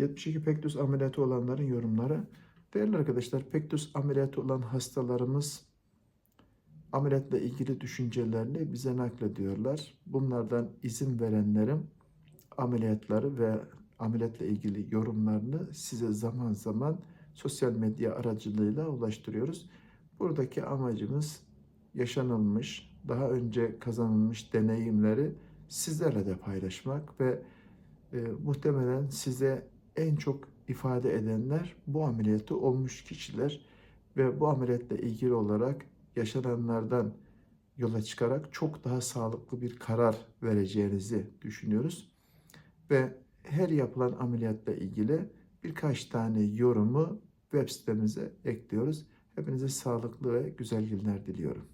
72 pektus ameliyatı olanların yorumları. Değerli arkadaşlar, pektus ameliyatı olan hastalarımız ameliyatla ilgili düşüncelerini bize naklediyorlar. Bunlardan izin verenlerin ameliyatları ve ameliyatla ilgili yorumlarını size zaman zaman sosyal medya aracılığıyla ulaştırıyoruz. Buradaki amacımız yaşanılmış, daha önce kazanılmış deneyimleri sizlerle de paylaşmak ve e, muhtemelen size en çok ifade edenler bu ameliyatı olmuş kişiler ve bu ameliyatla ilgili olarak yaşananlardan yola çıkarak çok daha sağlıklı bir karar vereceğinizi düşünüyoruz. Ve her yapılan ameliyatla ilgili birkaç tane yorumu web sitemize ekliyoruz. Hepinize sağlıklı ve güzel günler diliyorum.